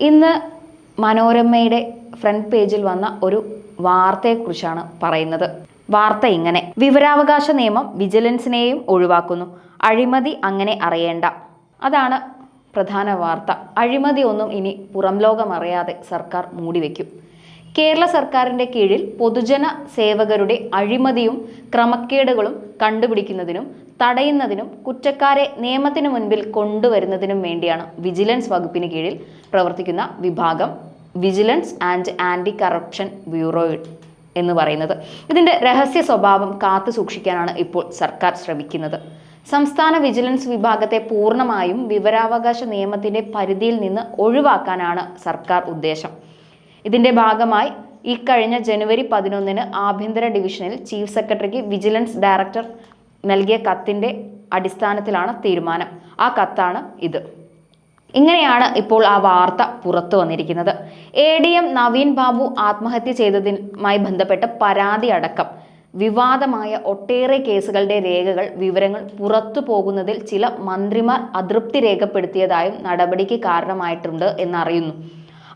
ഇന്ന് മനോരമയുടെ ഫ്രണ്ട് പേജിൽ വന്ന ഒരു വാർത്തയെക്കുറിച്ചാണ് പറയുന്നത്. വാർത്ത ഇങ്ങനെ. വിവരാവകാശ നിയമം വിജിലൻസിനെയും ഒഴിവാക്കുന്നു. അഴിമതി അങ്ങനെ അറിയേണ്ട. അതാണ് പ്രധാന വാർത്ത. അഴിമതി ഒന്നും ഇനി പുറം ലോകം അറിയാതെ സർക്കാർ മൂടിവെക്കും കേരള സർക്കാരിന്റെ കീഴിൽ പൊതുജന സേവകരുടെ അഴിമതിയും ക്രമക്കേടുകളും കണ്ടുപിടിക്കുന്നതിനും തടയുന്നതിനും കുറ്റക്കാരെ നിയമത്തിനു മുൻപിൽ കൊണ്ടുവരുന്നതിനും വേണ്ടിയാണ് വിജിലൻസ് വകുപ്പിന് കീഴിൽ പ്രവർത്തിക്കുന്ന വിഭാഗം vigilance and anti corruption bureau എന്ന് പറയുന്നത്. ഇതിന്റെ രഹസ്യ സ്വഭാവം കാത്തു സൂക്ഷിക്കാനാണ് ഇപ്പോൾ സർക്കാർ ശ്രമിക്കുന്നത്. സംസ്ഥാന വിജിലൻസ് വിഭാഗത്തെ പൂർണമായും വിവരാവകാശ നിയമത്തിന്റെ പരിധിയിൽ നിന്ന് ഒഴിവാക്കാനാണ് സർക്കാർ ഉദ്ദേശം. ഇതിന്റെ ഭാഗമായി ഇക്കഴിഞ്ഞ ജനുവരി പതിനൊന്നിന് ആഭ്യന്തര ഡിവിഷനിൽ ചീഫ് സെക്രട്ടറിക്ക് വിജിലൻസ് ഡയറക്ടർ നൽകിയ കത്തിന്റെ അടിസ്ഥാനത്തിലാണ് തീരുമാനം. ആ കത്താണ് ഇത്. ഇങ്ങനെയാണ് ഇപ്പോൾ ആ വാർത്ത പുറത്തു വന്നിരിക്കുന്നത്. A D M Naveen Babu ആത്മഹത്യ ചെയ്തതുമായി ബന്ധപ്പെട്ട് പരാതി അടക്കം. വിവാദമായ ഒട്ടേറെ കേസുകളുടെ രേഖകൾ വിവരങ്ങൾ പുറത്തു പോകുന്നതിൽ ചില മന്ത്രിമാർ അതൃപ്തി രേഖപ്പെടുത്തിയതായും നടപടിക്ക് കാരണമായിട്ടുണ്ട് എന്നറിയുന്നു.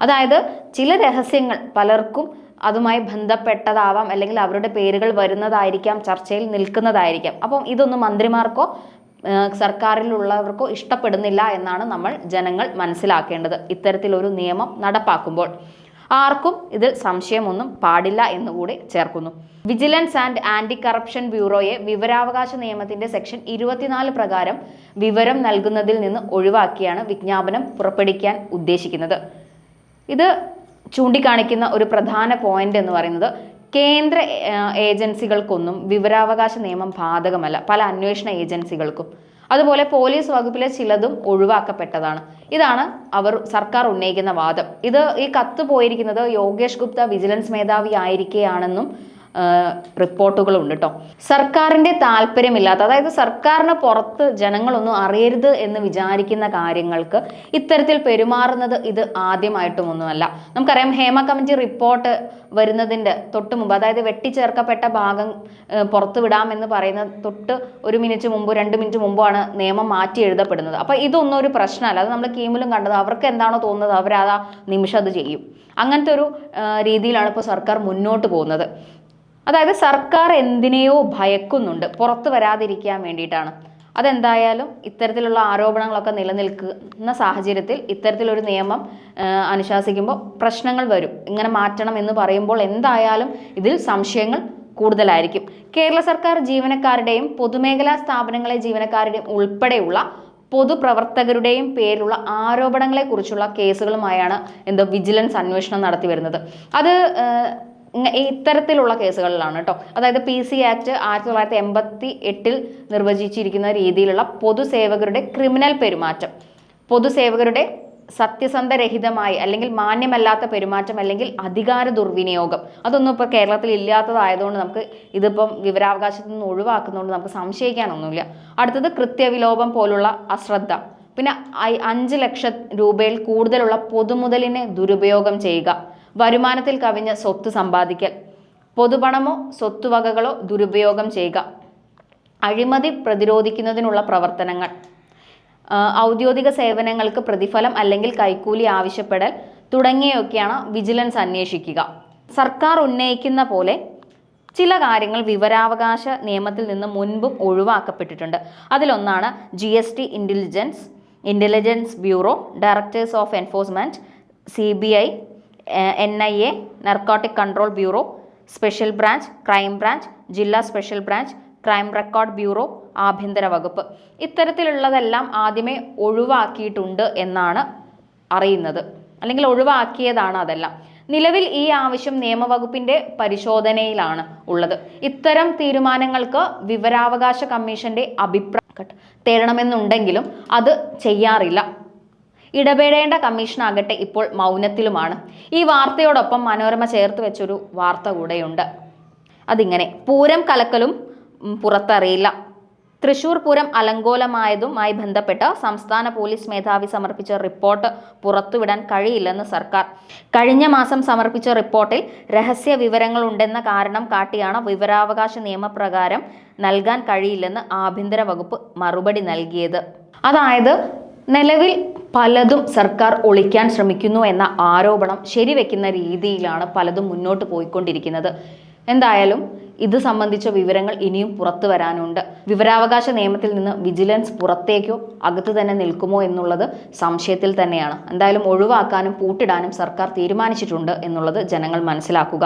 അതായത് ചില രഹസ്യങ്ങൾ പലർക്കും അതുമായി ബന്ധപ്പെട്ടതാവാം അല്ലെങ്കിൽ അവരുടെ പേരുകൾ വരുന്നതായിരിക്കാം ചർച്ചയിൽ നിൽക്കുന്നതായിരിക്കാം. അപ്പം ഇതൊന്നും മന്ത്രിമാർക്കോ സർക്കാരിലുള്ളവർക്കോ ഇഷ്ടപ്പെടുന്നില്ല എന്നാണ് നമ്മൾ ജനങ്ങൾ മനസ്സിലാക്കേണ്ടത്. ഇത്തരത്തിലൊരു നിയമം നടപ്പാക്കുമ്പോൾ ആർക്കും ഇതിൽ സംശയമൊന്നും പാടില്ല എന്നുകൂടി ചേർക്കുന്നു. വിജിലൻസ് ആൻഡ് ആന്റി കറപ്ഷൻ ബ്യൂറോയെ വിവരാവകാശ നിയമത്തിന്റെ സെക്ഷൻ ഇരുപത്തിനാല് പ്രകാരം വിവരം നൽകുന്നതിൽ നിന്ന് ഒഴിവാക്കിയാണ് വിജ്ഞാപനം പുറപ്പെടുവിക്കാൻ ഉദ്ദേശിക്കുന്നത്. ഇത് ചൂണ്ടിക്കാണിക്കുന്ന ഒരു പ്രധാന പോയിന്റ് എന്ന് പറയുന്നത് കേന്ദ്ര ഏജൻസികൾക്കൊന്നും വിവരാവകാശ നിയമം ബാധകമല്ല. പല അന്വേഷണ ഏജൻസികൾക്കും. അതുപോലെ പോലീസ് വകുപ്പിലെ ചിലതും ഒഴിവാക്കപ്പെട്ടതാണ്. ഇതാണ് അവർ സർക്കാർ ഉന്നയിക്കുന്ന വാദം. ഇത് ഈ കത്ത് പോയിരിക്കുന്നത് യോഗേഷ് ഗുപ്ത വിജിലൻസ് മേധാവി ആയിരിക്കെയാണെന്നും റിപ്പോർട്ടുകളുണ്ട് കേട്ടോ സർക്കാരിന്റെ താല്പര്യമില്ലാത്ത അതായത് സർക്കാരിന് പുറത്ത് ജനങ്ങളൊന്നും അറിയരുത് എന്ന് വിചാരിക്കുന്ന കാര്യങ്ങൾക്ക് ഇത്തരത്തിൽ പെരുമാറുന്നത് ഇത് ആദ്യമായിട്ടും ഒന്നുമല്ല നമുക്കറിയാം ഹേമ കമ്മിറ്റി റിപ്പോർട്ട് വരുന്നതിന്റെ തൊട്ട് മുമ്പ് അതായത് വെട്ടിച്ചേർക്കപ്പെട്ട ഭാഗം പുറത്തു വിടാമെന്ന് പറയുന്ന തൊട്ട് ഒരു മിനിറ്റ് മുമ്പ് രണ്ട് മിനിറ്റ് മുമ്പാണ് നിയമം മാറ്റി എഴുതപ്പെടുന്നത്. അപ്പോൾ ഇതൊന്നും ഒരു പ്രശ്നമല്ല. അത് നമ്മൾ കീമിലും കണ്ടത്. അവർക്ക് എന്താണോ തോന്നുന്നത് അവർ ആ നിമിഷം അത് ചെയ്യും. അങ്ങനത്തെ ഒരു രീതിയിലാണ് ഇപ്പോൾ സർക്കാർ മുന്നോട്ട് പോകുന്നത്. അതായത് സർക്കാർ എന്തിനെയോ ഭയക്കുന്നുണ്ട്. പുറത്തു വരാതിരിക്കാൻ വേണ്ടിയിട്ടാണ്. അതെന്തായാലും ഇത്തരത്തിലുള്ള ആരോപണങ്ങളൊക്കെ നിലനിൽക്കുന്ന സാഹചര്യത്തിൽ ഇത്തരത്തിലൊരു നിയമം അനുശാസിക്കുമ്പോൾ പ്രശ്നങ്ങൾ വരും. ഇങ്ങനെ മാറ്റണം എന്ന് പറയുമ്പോൾ എന്തായാലും ഇതിൽ സംശയങ്ങൾ കൂടുതലായിരിക്കും. കേരള സർക്കാർ ജീവനക്കാരുടെയും പൊതുമേഖലാ സ്ഥാപനങ്ങളെ ജീവനക്കാരുടെയും ഉൾപ്പെടെയുള്ള പൊതുപ്രവർത്തകരുടെയും പേരിലുള്ള ആരോപണങ്ങളെക്കുറിച്ചുള്ള കേസുകളുമായാണ് എന്തോ വിജിലൻസ് അന്വേഷണം നടത്തി വരുന്നത്. അത് ഇത്തരത്തിലുള്ള കേസുകളിലാണ് കേട്ടോ അതായത് പി സി ആക്ട് ആയിരത്തി തൊള്ളായിരത്തി എൺപത്തി എട്ടിൽ നിർവചിച്ചിരിക്കുന്ന രീതിയിലുള്ള പൊതുസേവകരുടെ ക്രിമിനൽ പെരുമാറ്റം. പൊതുസേവകരുടെ സത്യസന്ധരഹിതമായി അല്ലെങ്കിൽ മാന്യമല്ലാത്ത പെരുമാറ്റം അല്ലെങ്കിൽ അധികാര ദുർവിനിയോഗം. അതൊന്നും ഇപ്പോൾ കേരളത്തിൽ ഇല്ലാത്തതായതുകൊണ്ട് നമുക്ക് ഇതിപ്പം വിവരാവകാശത്തു നിന്ന് ഒഴിവാക്കുന്നതുകൊണ്ട് നമുക്ക് സംശയിക്കാനൊന്നുമില്ല. അടുത്തത് കൃത്യവിലോപം പോലുള്ള അശ്രദ്ധ. പിന്നെ അഞ്ച് ലക്ഷം രൂപയിൽ കൂടുതലുള്ള പൊതുമുതലിനെ ദുരുപയോഗം ചെയ്യുക. വരുമാനത്തിൽ കവിഞ്ഞ സ്വത്ത് സമ്പാദിക്കൽ. പൊതുപണമോ സ്വത്തുവകകളോ ദുരുപയോഗം ചെയ്യുക. അഴിമതി പ്രതിരോധിക്കുന്നതിനുള്ള പ്രവർത്തനങ്ങൾ. ഔദ്യോഗിക സേവനങ്ങൾക്ക് പ്രതിഫലം അല്ലെങ്കിൽ കൈക്കൂലി ആവശ്യപ്പെടൽ തുടങ്ങിയൊക്കെയാണ് വിജിലൻസ് അന്വേഷിക്കുക. സർക്കാർ ഉന്നയിക്കുന്ന പോലെ ചില കാര്യങ്ങൾ വിവരാവകാശ നിയമത്തിൽ നിന്ന് മുൻപും ഒഴിവാക്കപ്പെട്ടിട്ടുണ്ട്. അതിലൊന്നാണ് G S T intelligence intelligence bureau directors of enforcement C B I N I A narcotic control bureau special branch crime branch ജില്ലാ special branch crime record bureau ആഭ്യന്തര വകുപ്പ്. ഇത്തരത്തിലുള്ളതെല്ലാം ആദ്യമേ ഒഴിവാക്കിയിട്ടുണ്ട് എന്നാണ് അറിയുന്നത്. അല്ലെങ്കിൽ ഒഴിവാക്കിയതാണ് അതെല്ലാം. നിലവിൽ ഈ ആവശ്യം നിയമവകുപ്പിന്റെ പരിശോധനയിലാണ് ഉള്ളത്. ഇത്തരം തീരുമാനങ്ങൾക്ക് വിവരാവകാശ കമ്മീഷന്റെ അഭിപ്രായം തേടണമെന്നുണ്ടെങ്കിലും അത് ചെയ്യാറില്ല. ഇടപെടേണ്ട കമ്മീഷനാകട്ടെ ഇപ്പോൾ മൗനത്തിലുമാണ്. ഈ വാർത്തയോടൊപ്പം മനോരമ ചേർത്ത് വെച്ചൊരു വാർത്ത കൂടെയുണ്ട്. അതിങ്ങനെ പൂരം കലക്കലും പുറത്തറിയില്ല. തൃശൂർ പൂരം അലങ്കോലമായതുമായി ബന്ധപ്പെട്ട് സംസ്ഥാന പോലീസ് മേധാവി സമർപ്പിച്ച റിപ്പോർട്ട് പുറത്തുവിടാൻ കഴിയില്ലെന്ന് സർക്കാർ. കഴിഞ്ഞ മാസം സമർപ്പിച്ച റിപ്പോർട്ടിൽ രഹസ്യ വിവരങ്ങൾ ഉണ്ടെന്ന കാരണം കാട്ടിയാണ് വിവരാവകാശ നിയമപ്രകാരം നൽകാൻ കഴിയില്ലെന്ന് ആഭ്യന്തര വകുപ്പ് മറുപടി നൽകിയത്. അതായത് നിലവിൽ പലതും സർക്കാർ ഒളിക്കാൻ ശ്രമിക്കുന്നു എന്ന ആരോപണം ശരിവെക്കുന്ന രീതിയിലാണ് പലതും മുന്നോട്ട് പോയിക്കൊണ്ടിരിക്കുന്നത്. എന്തായാലും ഇത് സംബന്ധിച്ച വിവരങ്ങൾ ഇനിയും പുറത്തു വരാനുണ്ട്. വിവരാവകാശ നിയമത്തിൽ നിന്ന് വിജിലൻസ് പുറത്തേക്കോ അകത്ത് തന്നെ നിൽക്കുമോ എന്നുള്ളത് സംശയത്തിൽ തന്നെയാണ്. എന്തായാലും ഒഴിവാക്കാനും പൂട്ടിടാനും സർക്കാർ തീരുമാനിച്ചിട്ടുണ്ട് എന്നുള്ളത് ജനങ്ങൾ മനസ്സിലാക്കുക.